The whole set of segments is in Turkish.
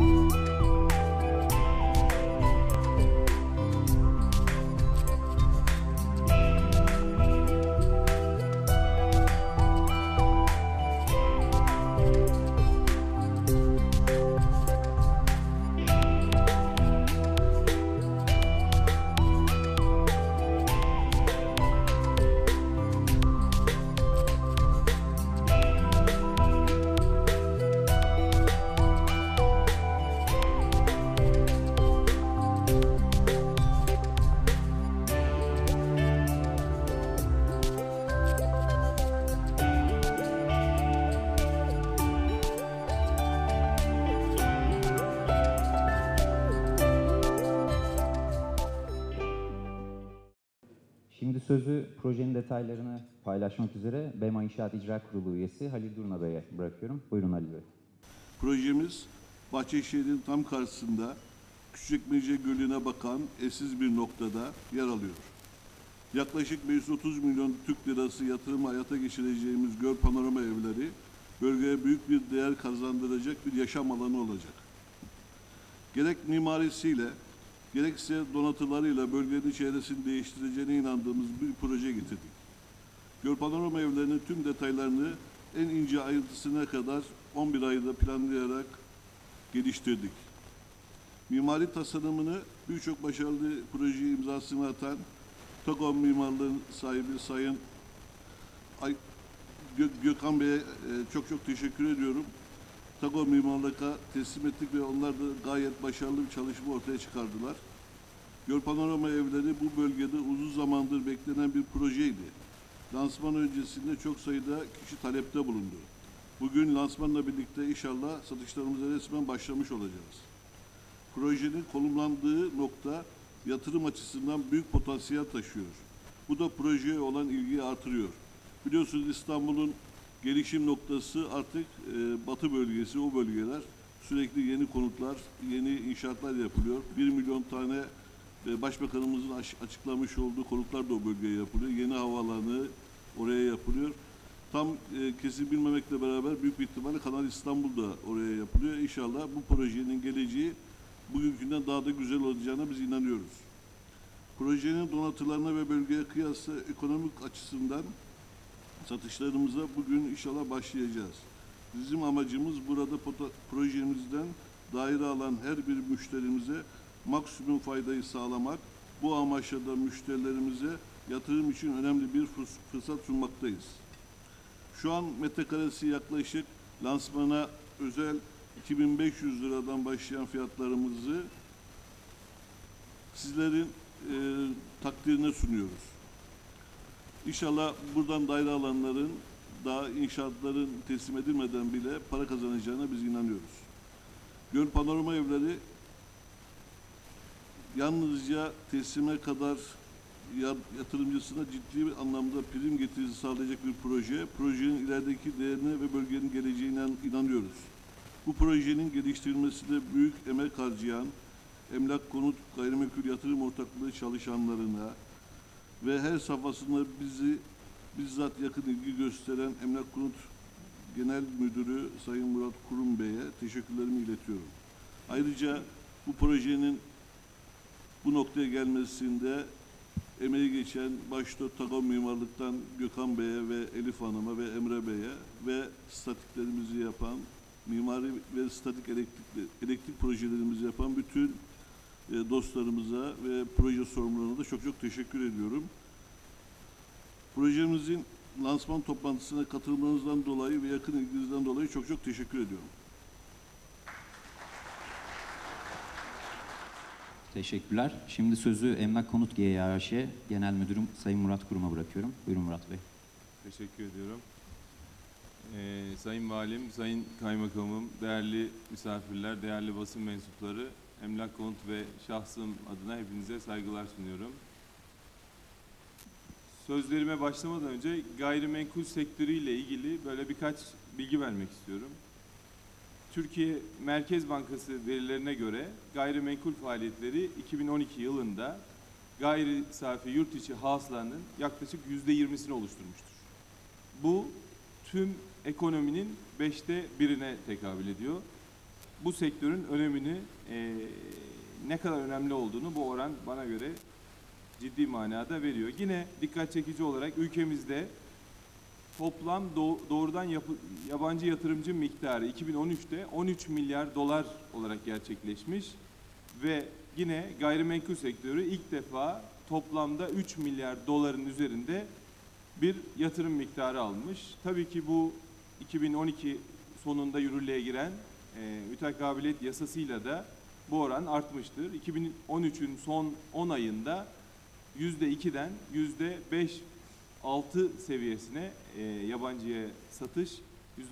嗯。Şimdi sözü projenin detaylarını paylaşmak üzere BEMA İnşaat İcra Kurulu üyesi Halil Durna Bey'e bırakıyorum. Buyurun Halil Bey. Projemiz Bahçeşehir'in tam karşısında Küçükmece Gölü'ne bakan eşsiz bir noktada yer alıyor. Yaklaşık 530 milyon Türk lirası yatırım hayata geçireceğimiz göl panorama evleri bölgeye büyük bir değer kazandıracak bir yaşam alanı olacak. Gerek mimarisiyle gerekse donatılarıyla bölgenin çevresini değiştireceğine inandığımız bir proje getirdik. Göl panorama evlerinin tüm detaylarını en ince ayrıntısına kadar 11 ayda planlayarak geliştirdik. Mimari tasarımını birçok başarılı proje imzasını atan TOGOM mimarlığın sahibi Sayın Ay Gö- Gökhan Bey'e e, çok çok teşekkür ediyorum. TAGO Mimarlık'a teslim ettik ve onlar da gayet başarılı bir çalışma ortaya çıkardılar. Göl Panorama Evleri bu bölgede uzun zamandır beklenen bir projeydi. Lansman öncesinde çok sayıda kişi talepte bulundu. Bugün lansmanla birlikte inşallah satışlarımıza resmen başlamış olacağız. Projenin konumlandığı nokta yatırım açısından büyük potansiyel taşıyor. Bu da projeye olan ilgiyi artırıyor. Biliyorsunuz İstanbul'un gelişim noktası artık e, batı bölgesi, o bölgeler. Sürekli yeni konutlar, yeni inşaatlar yapılıyor. 1 milyon tane e, Başbakanımızın aş- açıklamış olduğu konutlar da o bölgeye yapılıyor. Yeni havaalanı oraya yapılıyor. Tam e, kesin bilmemekle beraber büyük bir ihtimalle Kanal İstanbul da oraya yapılıyor. İnşallah bu projenin geleceği bugünkünden daha da güzel olacağına biz inanıyoruz. Projenin donatılarına ve bölgeye kıyasla ekonomik açısından satışlarımıza bugün inşallah başlayacağız. Bizim amacımız burada projemizden daire alan her bir müşterimize maksimum faydayı sağlamak. Bu amaçla da müşterilerimize yatırım için önemli bir fırs- fırsat sunmaktayız. Şu an metrekaresi yaklaşık lansmana özel 2500 liradan başlayan fiyatlarımızı sizlerin e, takdirine sunuyoruz. İnşallah buradan daire alanların daha inşaatların teslim edilmeden bile para kazanacağına biz inanıyoruz. Göl panorama evleri yalnızca teslime kadar ya- yatırımcısına ciddi bir anlamda prim getirisi sağlayacak bir proje. Projenin ilerideki değerine ve bölgenin geleceğine inanıyoruz. Bu projenin geliştirilmesinde büyük emek harcayan emlak konut gayrimenkul yatırım ortaklığı çalışanlarına ve her safhasında bizi bizzat yakın ilgi gösteren Emlak Konut Genel Müdürü Sayın Murat Kurum Bey'e teşekkürlerimi iletiyorum. Ayrıca bu projenin bu noktaya gelmesinde emeği geçen başta Tagon Mimarlık'tan Gökhan Bey'e ve Elif Hanım'a ve Emre Bey'e ve statiklerimizi yapan, mimari ve statik elektrik, elektrik projelerimizi yapan bütün dostlarımıza ve proje sorumlularına da çok çok teşekkür ediyorum. Projemizin lansman toplantısına katılmanızdan dolayı ve yakın ilginizden dolayı çok çok teşekkür ediyorum. Teşekkürler. Şimdi sözü Emlak Konut GYH Genel Müdürüm Sayın Murat Kurum'a bırakıyorum. Buyurun Murat Bey. Teşekkür ediyorum. Ee, sayın Valim, Sayın Kaymakamım, değerli misafirler, değerli basın mensupları, Emlak Konut ve şahsım adına hepinize saygılar sunuyorum. Sözlerime başlamadan önce gayrimenkul sektörüyle ilgili böyle birkaç bilgi vermek istiyorum. Türkiye Merkez Bankası verilerine göre gayrimenkul faaliyetleri 2012 yılında gayri safi yurt içi hasılanın yaklaşık %20'sini oluşturmuştur. Bu tüm ekonominin beşte birine tekabül ediyor. Bu sektörün önemini e, ne kadar önemli olduğunu bu oran bana göre ciddi manada veriyor. Yine dikkat çekici olarak ülkemizde toplam do- doğrudan yapı- yabancı yatırımcı miktarı 2013'te 13 milyar dolar olarak gerçekleşmiş ve yine gayrimenkul sektörü ilk defa toplamda 3 milyar doların üzerinde bir yatırım miktarı almış. Tabii ki bu 2012 sonunda yürürlüğe giren e, mütekabiliyet yasasıyla da bu oran artmıştır. 2013'ün son 10 ayında %2'den %5 6 seviyesine e, yabancıya satış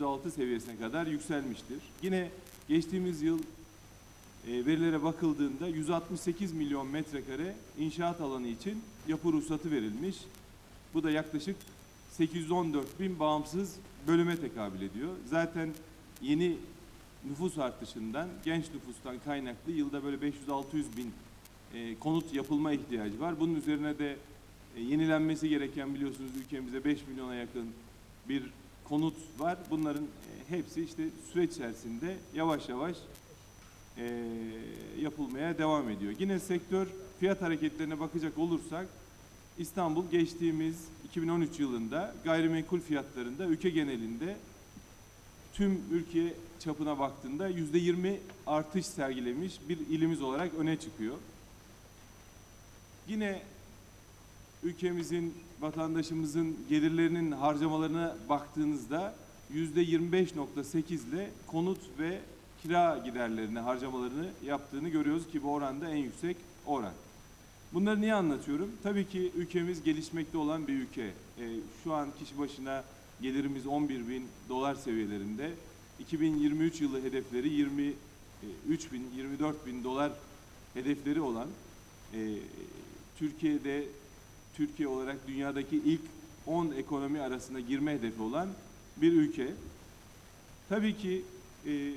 %6 seviyesine kadar yükselmiştir. Yine geçtiğimiz yıl e, verilere bakıldığında 168 milyon metrekare inşaat alanı için yapı ruhsatı verilmiş. Bu da yaklaşık 814 bin bağımsız bölüme tekabül ediyor. Zaten yeni nüfus artışından, genç nüfustan kaynaklı yılda böyle 500-600 bin e, konut yapılma ihtiyacı var. Bunun üzerine de e, yenilenmesi gereken biliyorsunuz ülkemizde 5 milyona yakın bir konut var. Bunların e, hepsi işte süreç içerisinde yavaş yavaş e, yapılmaya devam ediyor. Yine sektör fiyat hareketlerine bakacak olursak İstanbul geçtiğimiz 2013 yılında gayrimenkul fiyatlarında ülke genelinde tüm ülke çapına baktığında %20 artış sergilemiş bir ilimiz olarak öne çıkıyor. Yine ülkemizin, vatandaşımızın gelirlerinin harcamalarına baktığınızda %25.8 ile konut ve kira giderlerini, harcamalarını yaptığını görüyoruz ki bu oranda en yüksek oran. Bunları niye anlatıyorum? Tabii ki ülkemiz gelişmekte olan bir ülke. Ee, şu an kişi başına gelirimiz 11 bin dolar seviyelerinde. 2023 yılı hedefleri 23 bin, 24 bin dolar hedefleri olan e, Türkiye'de Türkiye olarak dünyadaki ilk 10 ekonomi arasında girme hedefi olan bir ülke. Tabii ki e,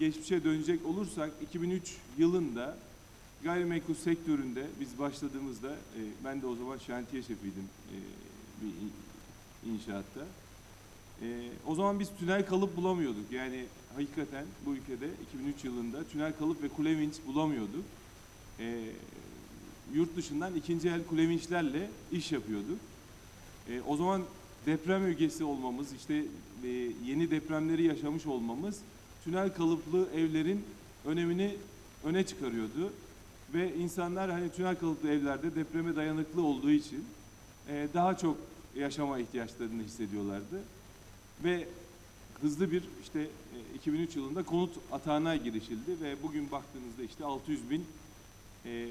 geçmişe dönecek olursak 2003 yılında gayrimenkul sektöründe biz başladığımızda e, ben de o zaman şantiye şefiydim e, bir in- inşaatta. E, o zaman biz tünel kalıp bulamıyorduk. Yani hakikaten bu ülkede 2003 yılında tünel kalıp ve kule vinç bulamıyorduk. E, yurt dışından ikinci el kule vinçlerle iş yapıyorduk. E, o zaman deprem ülkesi olmamız, işte e, yeni depremleri yaşamış olmamız tünel kalıplı evlerin önemini öne çıkarıyordu. Ve insanlar hani tünel kalıplı evlerde depreme dayanıklı olduğu için e, daha çok yaşama ihtiyaçlarını hissediyorlardı. Ve hızlı bir işte e, 2003 yılında konut atağına girişildi ve bugün baktığınızda işte 600 bin e,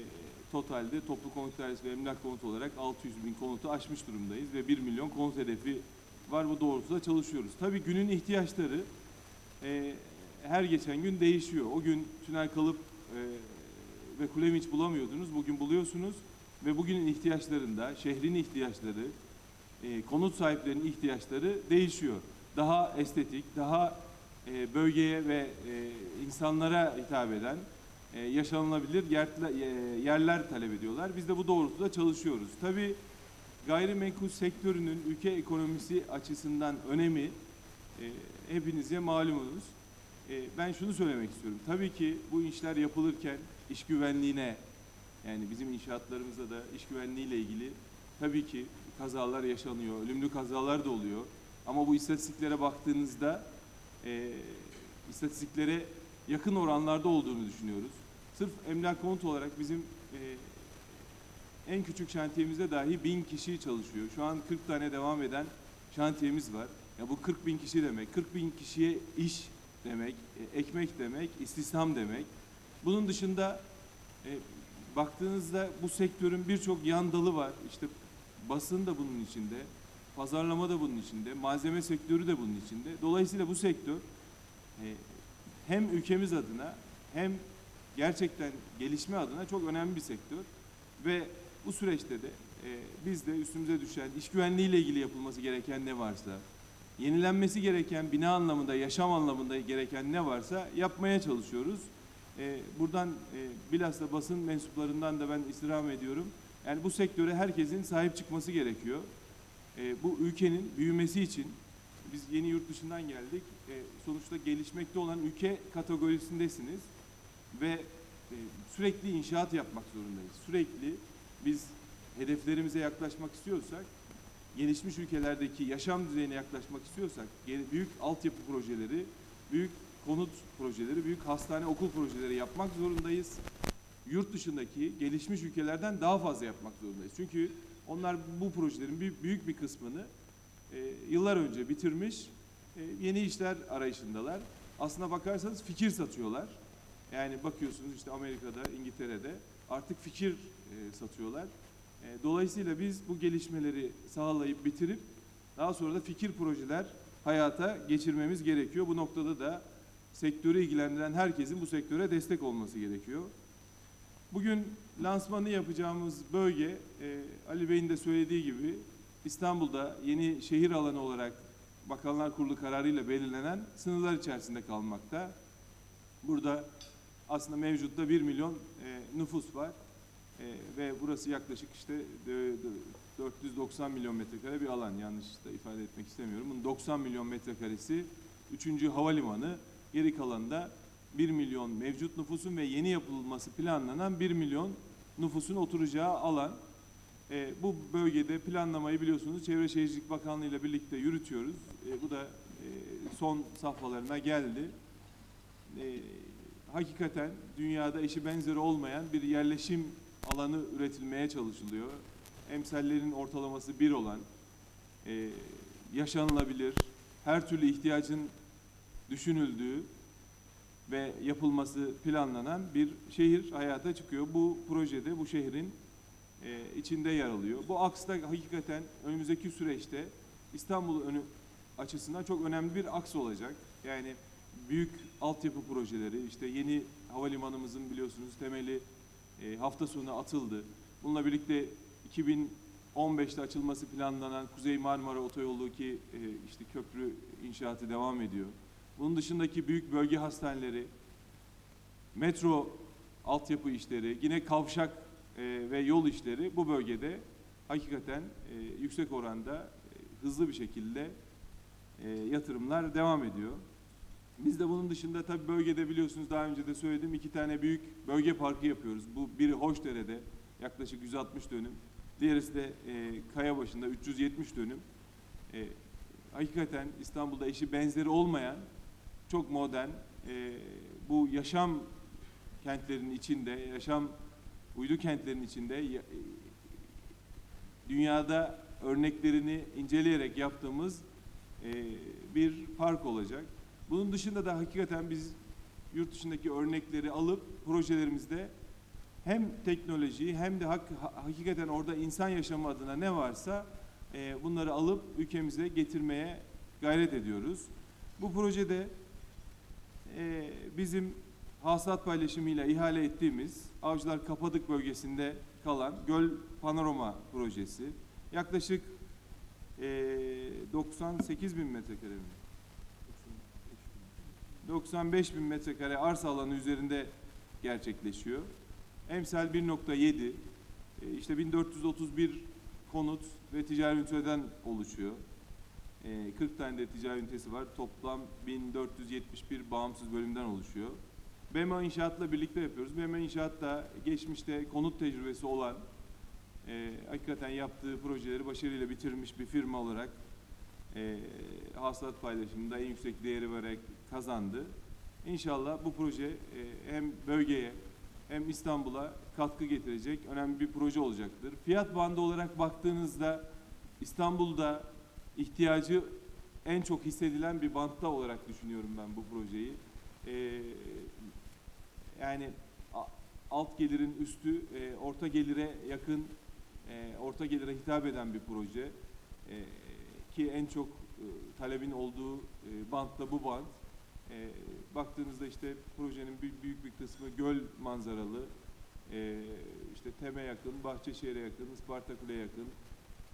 totalde toplu konut dairesi ve emlak konut olarak 600 bin konutu aşmış durumdayız ve 1 milyon konut hedefi var bu doğrultuda çalışıyoruz. Tabii günün ihtiyaçları e, her geçen gün değişiyor. O gün tünel kalıp e, ve kulevinç bulamıyordunuz, bugün buluyorsunuz ve bugünün ihtiyaçlarında şehrin ihtiyaçları, e, konut sahiplerinin ihtiyaçları değişiyor. Daha estetik, daha e, bölgeye ve e, insanlara hitap eden e, yaşanılabilir yerle- e, yerler talep ediyorlar. Biz de bu doğrultuda çalışıyoruz. Tabii gayrimenkul sektörünün ülke ekonomisi açısından önemi e, hepinize malumunuz. E, ben şunu söylemek istiyorum. Tabii ki bu işler yapılırken iş güvenliğine yani bizim inşaatlarımızda da iş güvenliğiyle ilgili tabii ki kazalar yaşanıyor, ölümlü kazalar da oluyor. Ama bu istatistiklere baktığınızda e, istatistiklere yakın oranlarda olduğunu düşünüyoruz. Sırf emlak konut olarak bizim e, en küçük şantiyemizde dahi bin kişi çalışıyor. Şu an 40 tane devam eden şantiyemiz var. Ya bu 40 bin kişi demek. 40 bin kişiye iş demek, e, ekmek demek, istihdam demek. Bunun dışında e, baktığınızda bu sektörün birçok yan dalı var. İşte basın da bunun içinde, pazarlama da bunun içinde, malzeme sektörü de bunun içinde. Dolayısıyla bu sektör e, hem ülkemiz adına hem gerçekten gelişme adına çok önemli bir sektör. Ve bu süreçte de e, biz de üstümüze düşen iş güvenliği ile ilgili yapılması gereken ne varsa, yenilenmesi gereken bina anlamında, yaşam anlamında gereken ne varsa yapmaya çalışıyoruz. E, buradan e, bilhassa basın mensuplarından da ben istirham ediyorum. Yani bu sektöre herkesin sahip çıkması gerekiyor. E, bu ülkenin büyümesi için biz yeni yurt dışından geldik. e, sonuçta gelişmekte olan ülke kategorisindesiniz ve e, sürekli inşaat yapmak zorundayız. Sürekli biz hedeflerimize yaklaşmak istiyorsak, gelişmiş ülkelerdeki yaşam düzeyine yaklaşmak istiyorsak, büyük altyapı projeleri, büyük konut projeleri, büyük hastane, okul projeleri yapmak zorundayız. Yurt dışındaki gelişmiş ülkelerden daha fazla yapmak zorundayız. Çünkü onlar bu projelerin büyük, bir kısmını e, yıllar önce bitirmiş, e, yeni işler arayışındalar. Aslına bakarsanız fikir satıyorlar. Yani bakıyorsunuz işte Amerika'da, İngiltere'de artık fikir e, satıyorlar. Dolayısıyla biz bu gelişmeleri sağlayıp bitirip daha sonra da fikir projeler hayata geçirmemiz gerekiyor. Bu noktada da sektörü ilgilendiren herkesin bu sektöre destek olması gerekiyor. Bugün lansmanı yapacağımız bölge e, Ali Bey'in de söylediği gibi İstanbul'da yeni şehir alanı olarak Bakanlar Kurulu kararıyla belirlenen sınırlar içerisinde kalmakta. Burada aslında mevcutta 1 milyon e, nüfus var E, ve burası yaklaşık işte e, d- 490 milyon metrekare bir alan yanlış da ifade etmek istemiyorum. Bunun 90 milyon metrekaresi 3. havalimanı geri kalanında 1 milyon mevcut nüfusun ve yeni yapılması planlanan 1 milyon nüfusun oturacağı alan. E, bu bölgede planlamayı biliyorsunuz Çevre Şehircilik Bakanlığı ile birlikte yürütüyoruz. E, bu da e, son safhalarına geldi. E, hakikaten dünyada eşi benzeri olmayan bir yerleşim alanı üretilmeye çalışılıyor. Emsallerin ortalaması bir olan, e, yaşanılabilir, her türlü ihtiyacın düşünüldüğü ve yapılması planlanan bir şehir hayata çıkıyor. Bu projede bu şehrin e, içinde yer alıyor. Bu aksta hakikaten önümüzdeki süreçte İstanbul önü açısından çok önemli bir aks olacak. Yani büyük altyapı projeleri, işte yeni havalimanımızın biliyorsunuz temeli e, hafta sonu atıldı. Bununla birlikte 2015'te açılması planlanan Kuzey Marmara Otoyolu ki e, işte köprü inşaatı devam ediyor. Bunun dışındaki büyük bölge hastaneleri, metro altyapı işleri, yine kavşak e, ve yol işleri bu bölgede hakikaten e, yüksek oranda e, hızlı bir şekilde e, yatırımlar devam ediyor. Biz de bunun dışında tabii bölgede biliyorsunuz daha önce de söyledim iki tane büyük bölge parkı yapıyoruz. Bu biri Hoşdere'de yaklaşık 160 dönüm. Diğerisi de e, Kayabaşı'nda 370 dönüm. E, hakikaten İstanbul'da eşi benzeri olmayan çok modern e, bu yaşam kentlerin içinde, yaşam uydu kentlerin içinde e, dünyada örneklerini inceleyerek yaptığımız e, bir park olacak. Bunun dışında da hakikaten biz yurt dışındaki örnekleri alıp projelerimizde hem teknolojiyi hem de hak- ha- hakikaten orada insan yaşamı adına ne varsa e, bunları alıp ülkemize getirmeye gayret ediyoruz. Bu projede e, bizim hasılat paylaşımıyla ihale ettiğimiz Avcılar Kapadık bölgesinde kalan Göl Panorama projesi yaklaşık e, 98 bin metrekare mi? 95 bin metrekare arsa alanı üzerinde gerçekleşiyor. Emsal 1.7, e, işte 1431 konut ve ticari üniteden oluşuyor. E, 40 tane de ticari ünitesi var. Toplam 1471 bağımsız bölümden oluşuyor. BEMA İnşaat'la birlikte yapıyoruz. BEMA İnşaat da geçmişte konut tecrübesi olan, e, hakikaten yaptığı projeleri başarıyla bitirmiş bir firma olarak e, hasılat paylaşımında en yüksek değeri vererek kazandı. İnşallah bu proje e, hem bölgeye hem İstanbul'a katkı getirecek önemli bir proje olacaktır. Fiyat bandı olarak baktığınızda İstanbul'da ihtiyacı en çok hissedilen bir bantta olarak düşünüyorum ben bu projeyi. E, yani alt gelirin üstü e, orta gelire yakın e, orta gelire hitap eden bir proje E, ki en çok e, talebin olduğu e, bant da bu bant. E, baktığınızda işte projenin büyük, büyük bir kısmı göl manzaralı, e, işte TEM'e yakın, Bahçeşehir'e yakın, Isparta Kule'ye yakın,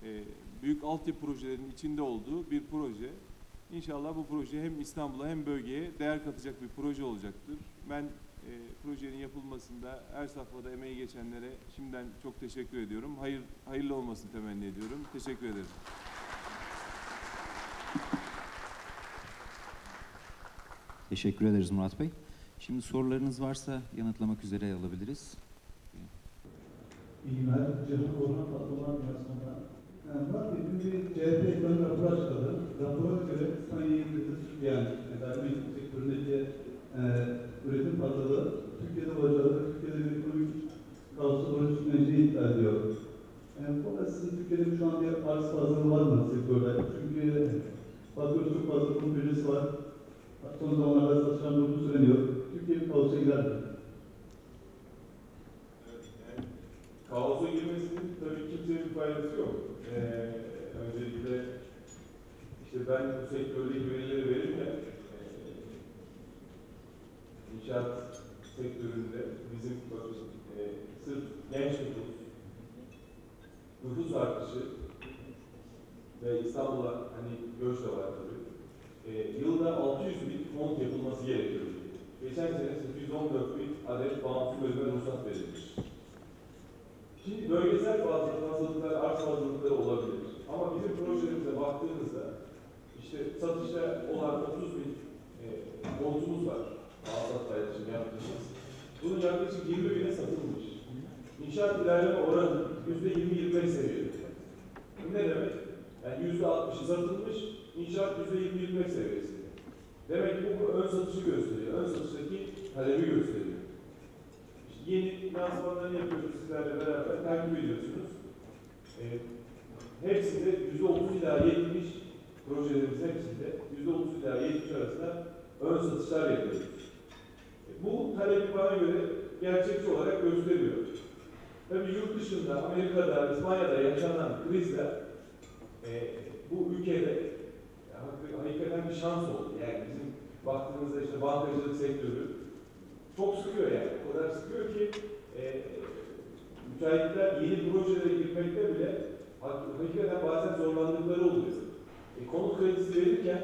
e, büyük altyapı projelerinin içinde olduğu bir proje. İnşallah bu proje hem İstanbul'a hem bölgeye değer katacak bir proje olacaktır. Ben e, projenin yapılmasında her safhada emeği geçenlere şimdiden çok teşekkür ediyorum. Hayır, hayırlı olmasını temenni ediyorum. Teşekkür ederim. Teşekkür ederiz Murat Bey. Şimdi sorularınız varsa yanıtlamak üzere alabiliriz. İyi günler. Cemil Korman Yani dün bir CHP ekonomi raporu açıkladı. Rapora göre sanayi yıldızı yani gayrimenkul sektöründeki e, üretim pazarı Türkiye'de olacağı Türkiye'de bir ekonomik kaosu doğru çıkmayacağını iddia ediyor. Yani bu da sizin Türkiye'de şu an bir arz pazarı var mı sektörde? Çünkü bakıyoruz çok fazla konut projesi var. Son zamanlarda satışlar durduğu söyleniyor. Türkiye bir kaosa gider mi? Yani kaosa girmesinin tabii kimseye bir faydası yok. Ee, öncelikle işte ben bu sektördeki verileri verirken e, inşaat sektöründe bizim e, sırf genç nüfus, nüfus artışı ve İstanbul'a hani göç de var tabii. E, yılda 600 bin konut yapılması gerekiyor. Geçen sene 814 bin adet bağımsız bölüme ruhsat verilmiş. Şimdi bölgesel fazlalıklar, arz fazlalıkları olabilir. Ama bizim projelerimize baktığımızda işte satışta olan 30 bin e, konutumuz var. Alsat paylaşım yaptığımız. Bunun yaklaşık 20 bine satılmış. İnşaat ilerleme oranı %20-25 seviyede. Bu ne demek? Yani %60'ı satılmış, inşaat %20-25 seviyesinde. Demek ki bu ön satışı gösteriyor. Ön satıştaki talebi gösteriyor. Lansmanlarını yapıyoruz sizlerle beraber takip ediyorsunuz. Ee, hepsinde yüzde otuz ila yetmiş projelerimiz hepsinde yüzde otuz ila yetmiş arasında ön satışlar yapıyoruz. E, bu talebi bana göre gerçekçi olarak gösteriyor. Tabii yurt dışında, Amerika'da, İspanya'da yaşanan krizler e, bu ülkede hakikaten bir şans oldu. Yani bizim baktığımızda işte bankacılık sektörü çok sıkıyor yani. O kadar sıkıyor ki müteahhitler yeni projelere girmekte bile hak- hakikaten bazen zorlandıkları oluyor. E, konut kredisi verirken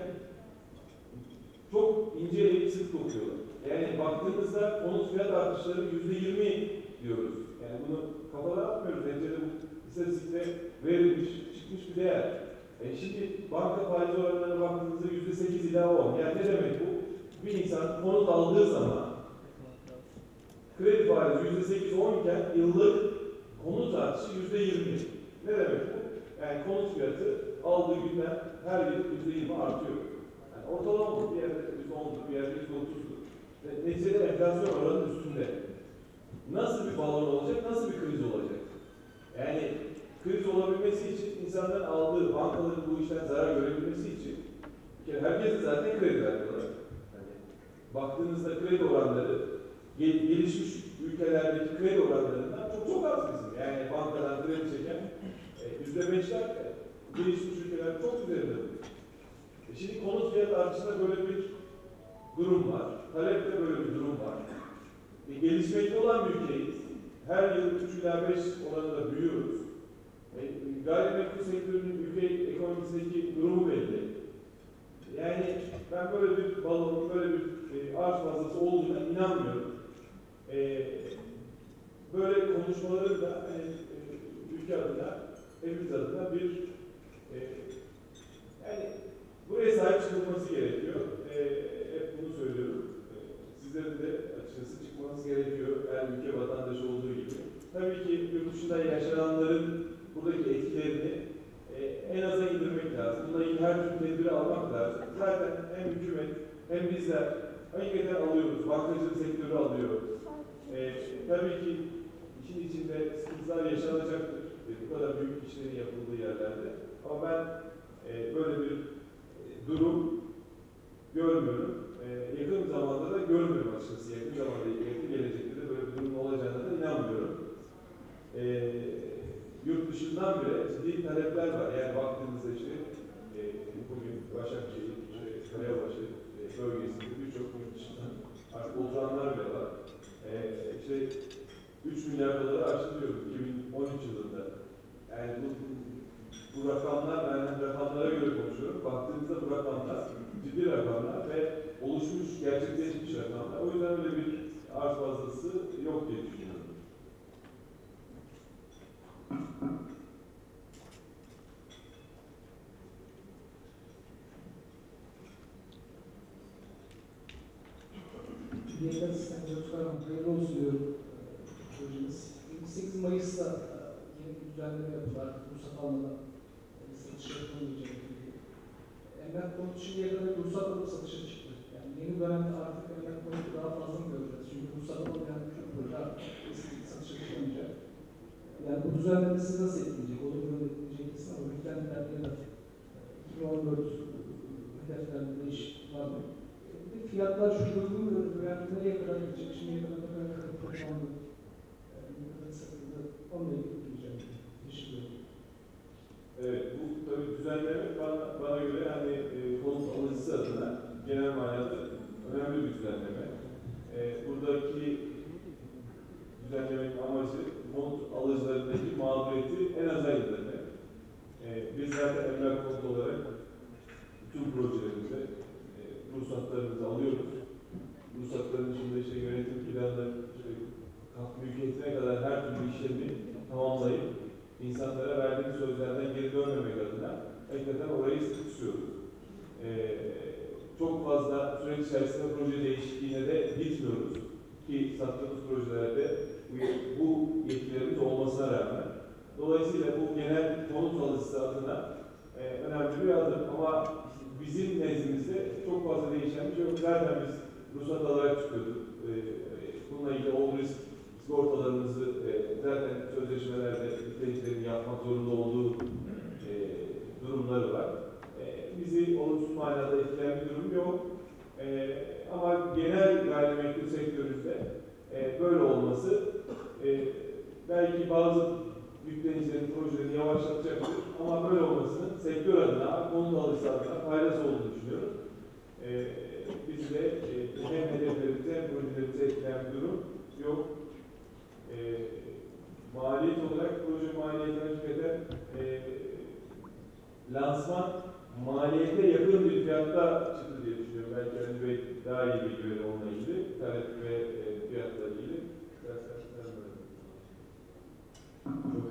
çok ince eleyip sık dokuyorlar. Yani baktığımızda konut fiyat artışları yüzde yirmi diyoruz. Yani bunu kafadan atmıyoruz. Neticede bu istatistikte verilmiş, çıkmış bir değer. E şimdi banka faiz oranlarına baktığımızda yüzde sekiz ila on. Yani ne demek bu? Bir insan konut aldığı zaman kredi faizi yüzde sekiz on iken yıllık konut artışı yüzde yirmi. Ne demek bu? Yani konut fiyatı aldığı günden her yıl yüzde yirmi artıyor. Yani ortalama. Bir yerde yüzde ondur, bir yerde yüzde otuzdur. Neticede enflasyon oranının üstünde. Nasıl bir balon olacak, nasıl bir kriz olacak? Yani kriz olabilmesi için insanların aldığı, bankaların bu işten zarar görebilmesi için bir herkes zaten kredi veriyorlar. Hani baktığınızda kredi oranları gel- gelişmiş ülkelerdeki kredi oranlarından çok çok az. Yani bankadan kredi çeken e, yüzde beşler gelişmiş ülkeler çok üzerinde. E şimdi konut fiyat artışında böyle bir durum var. Talepte böyle bir durum var. E, gelişmekte olan bir ülkeyiz. Her yıl 3 ila 5 oranında büyüyoruz. E, gayrimenkul sektörünün ülke ekonomisindeki durumu belli. Yani ben böyle bir balonun, böyle bir e, arz fazlası olduğuna inanmıyorum. E, böyle konuşmaları da hani, e, ülke adına, hepimiz adına bir e, yani buraya sahip çıkılması gerekiyor. E, hep bunu söylüyorum. E, sizlerin de açıkçası çıkmanız gerekiyor her ülke vatandaşı olduğu gibi. Tabii ki yurt dışında yaşananların buradaki etkilerini e, en aza indirmek lazım. Bununla ilgili her türlü tedbiri almak lazım. Zaten hem hükümet hem bizler hakikaten alıyoruz. Bankacılık sektörü alıyor. E, tabii ki işin içinde sıkıntılar yaşanacaktır. Bu kadar büyük işlerin yapıldığı yerlerde. Ama ben e, böyle bir e, durum görmüyorum. E, yakın zamanda da görmüyorum açıkçası. Yakın zamanda, yakın gelecekte de böyle bir durum olacağına da inanmıyorum. E, yurt dışından bile ciddi talepler var. Yani baktığımızda işte e, bugün Başakşehir, işte Kayabaşı e, bölgesinde birçok yurt dışından artık oturanlar bile var. E, işte 3 milyar doları aşılıyoruz 2013 yılında. Yani bu, bu rakamlar, ben rakamlara göre konuşuyorum. Baktığınızda bu rakamlar ciddi rakamlar ve oluşmuş, gerçekleşmiş rakamlar. O yüzden öyle bir arz fazlası yok diye düşünüyorum. Milliyetler Sistemi Çalışkan hayırlı olsun diyorum. 28 Mayıs'ta e, yeni bir düzenleme yapıldı artık ruhsat almadan e, satış yapılmayacak gibi. Emlak konutu şimdiye kadar ruhsat alıp satışa çıktı. Yani yeni dönemde artık emlak konutu daha fazla mı göreceğiz? Çünkü ruhsat bütün proje artık eskisi satışa çıkamayacak. Yani bu düzenleme sizi nasıl etkileyecek? Olumlu etkileyecek kesin ama ne kadar? 2014 hedeflerinde değişiklik var mı? De fiyatlar şu durgun mu? Yani nereye kadar gidecek? Şimdiye kadar ne kadar kadar toplandı? Yani ne kadar satıldı? Onunla ilgili diyeceğim. Teşekkür ederim. Evet, bu tabii düzenleme bana, bana göre hani e, konut alıcısı adına genel manada önemli bir düzenleme. E, buradaki düzenlemenin amacı konut alıcılarındaki mağduriyeti en aza indirmek. E, biz zaten emlak konut olarak bütün projelerimizde e, ruhsatlarımızı alıyoruz. Ruhsatların içinde işte yönetim planları, işte kat mülkiyetine kadar her türlü işlemi tamamlayıp insanlara verdiğimiz sözlerden geri dönmemek adına hakikaten orayı sıkı tutuyoruz. Ee, çok fazla süreç içerisinde proje değişikliğine de gitmiyoruz ki sattığımız projelerde bu, bu yetkilerimiz olmasına rağmen. Dolayısıyla bu genel konut adına e, önemli bir adım ama bizim nezdimizde çok fazla değişen bir şey yok. Zaten biz ruhsat alarak çıkıyorduk. E, bununla ilgili all risk sigortalarımızı e, zaten sözleşmelerde mültecilerin yapmak zorunda olduğu e, durumları var. E, bizi olumsuz manada etkileyen bir durum yok. E, ama genel gayrimenkul sektöründe e, böyle olması e, belki bazı yüklenicilerin projelerini yavaşlatacaktır ama böyle olmasının sektör adına, konut alıcısı adına faydası olduğunu düşünüyorum. E, biz de e, hem hedeflerimize hem projelerimize etkileyen bir durum yok. E, maliyet olarak proje maliyeti hakikaten e, lansman maliyete yakın bir fiyatta çıktı diye düşünüyorum. Belki Ali Bey daha iyi bilgi verir onunla ilgili. Talep ve e, fiyatla ilgili. İstersen sen böyle. Çok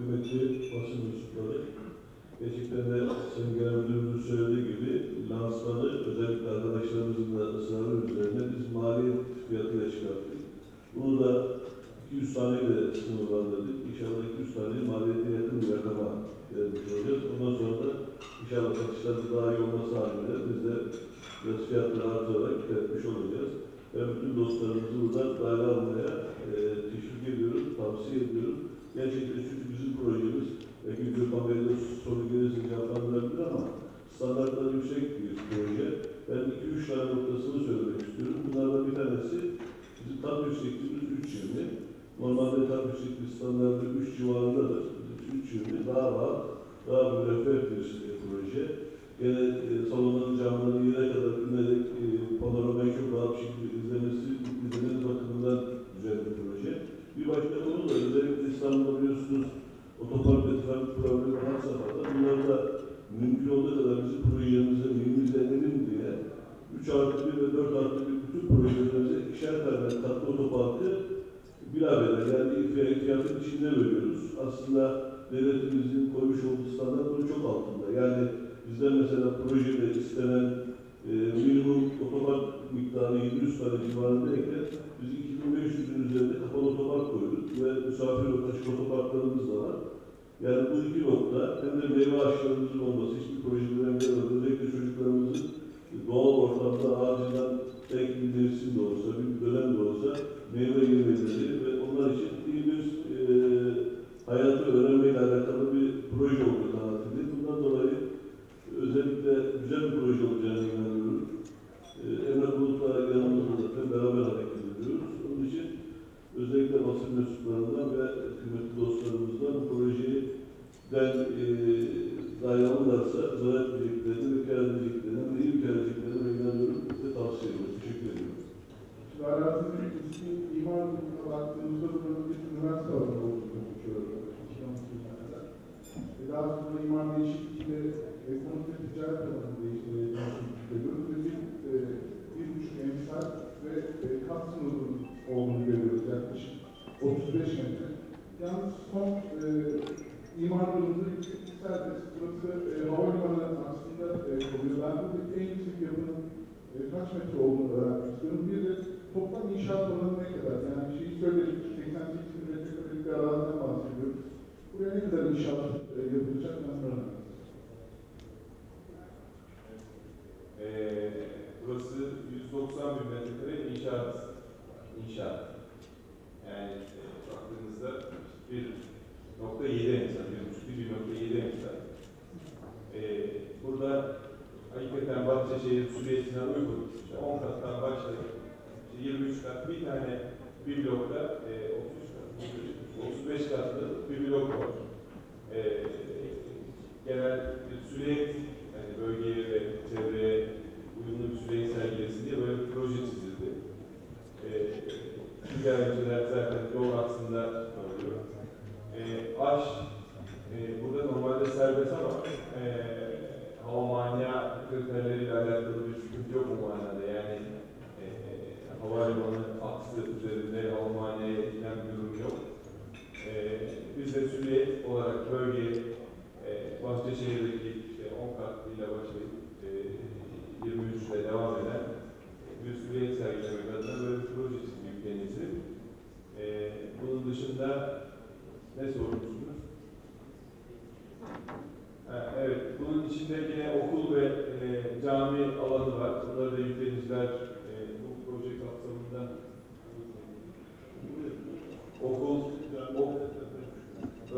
kıymetli basın mensupları. Gerçekten de Sayın Genel Müdürümüzün söylediği gibi lansmanı özellikle arkadaşlarımızın da ısrarı üzerine biz maliyet fiyatıyla çıkarttık. Bunu da 200 taneyle sınırlandırdık. İnşallah 200 tane maliyete yakın bir rakama gelmiş olacağız. Ondan sonra da inşallah satışlarda daha iyi olması halinde biz de biraz fiyatları artırarak etmiş olacağız. Ben bütün dostlarımızı buradan dahil almaya e, teşvik ediyorum, tavsiye ediyorum. Gerçekten çünkü bizim projemiz, Gökhan Bey de soru gelirse cevaplandırabilir ama standartları yüksek bir proje. Ben iki üç tane noktasını söylemek istiyorum. Bunlardan bir tanesi bizim tam yüksekliğimiz 3.20. Normalde tam yükseklik standartı 3 civarındadır. 3.20 daha rahat, daha refah bir proje. Gene e, salonların camları yere kadar inerek e, panoramayı çok rahat bir şekilde izlemesi, izlemeniz bakımından güzel bir proje. Bir başka konu da özellikle İstanbul'da biliyorsunuz otopark ve trafik problemi var safhada. Bunları da mümkün olduğu kadar bizim projemize minimize edelim diye 3 artı 1 ve 4 artı 1 bütün projelerimize ikişer tane katlı otoparkı birader yani fiyatın içinde veriyoruz. Aslında devletimizin koymuş olduğu standartların çok altında. Yani bizden mesela projede istenen e, minimum otopark miktarı 700 tane civarındayken biz 2500'ün üzerinde kapalı otopark koyduk ve misafir ve taşıt otoparklarımız da var. Yani bu iki nokta hem de meyve ağaçlarımızın olması, hiçbir projeden gelmedi. Özellikle çocuklarımızın doğal ortamda ağacından belki bir mevsim de olsa, bir dönem de olsa meyve yemeleri ve onlar için iyi bir e, hayatı öğrenmeyle alakalı bir proje olduğu kanaatindeyim. Bundan dolayı özellikle güzel bir proje olacağını inanıyorum. E, Emre Bulut'la yanımızda zaten beraber hareket ediyoruz. Onun için özellikle basın mensuplarından ve kıymetli dostlarımızdan bu projeyi den e, dahil alırlarsa zarar edeceklerini ve kâr edeceklerini ve iyi bir kâr edeceklerini ben inanıyorum ve tavsiye ediyorum. Teşekkür ediyorum. Şimdi arazinin ismi imar kuruluna baktığımızda buranın bir üniversite alanı olduğunu gözüküyor. 2012 yılına kadar. Ve daha sonra imar değişikliğiyle ekonomi ve ticaret alanı değişikliği görüyoruz. Ve bir, e, bir buçuk emsal ve e, kat sınırının olduğunu görüyoruz. Yaklaşık 35 metre. Yalnız son e, imarlarımızda yüksek serbest. Burası e, havalimanı aslında e, oluyor. Ben buradaki en yüksek yapının e, kaç metre olduğunu öğrenmek istiyorum. Bir de toplam inşaat oranı ne kadar? Yani şeyi söyledik, 88 bin metrekarelik bir araziden bahsediyoruz. Buraya ne kadar inşaat e, yapılacak? Ben soramıyorum. Ee, burası 190 bin metrekare inşaat. İnşaat. Yani e, baktığınızda 1.7 emsal, 1.7 emsal. Ee, burada hakikaten Bahçeşehir Süreysi'ne uygun. İşte 10 kattan başlayıp işte 23 kat bir tane bir blokta e, 33 kat, 35 katlı bir blok var. E, genel bir süreç yani bölgeye ve çevreye uyumlu bir süreç sergilesin diye böyle bir proje çizildi. E, Ticaretçiler zaten yol aksında kalıyor. E, aş e, burada normalde serbest ama e, havamanya kriterleriyle alakalı bir sıkıntı yok bu manada. Yani e, havalimanı aksı üzerinde havamanyaya etkilen bir durum yok. E, biz de Süleyet olarak bölgeye e, Bahçeşehir'deki işte 10 katlıyla başlayıp e, 23 ile devam eden bir Süleyet sergilemek adına böyle bir proje çizdik kendisi. E, bunun dışında ne sormuşsunuz? Ha, evet, bunun içinde yine okul ve cami alanı var. Bunları da yükleniciler e, bu proje kapsamında okul, ok,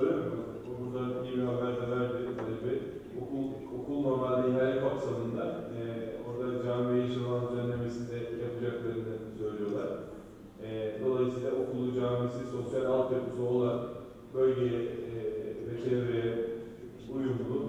öyle mi? O burada iyi bir haber de verdi Ali. Okul, okul normalde ihale kapsamında e, orada cami ve yeşil alan düzenlemesinde yapacaklarını söylüyorlar. E, dolayısıyla okulu, camisi, sosyal altyapısı olan bölgeye e, ve çevreye uyumlu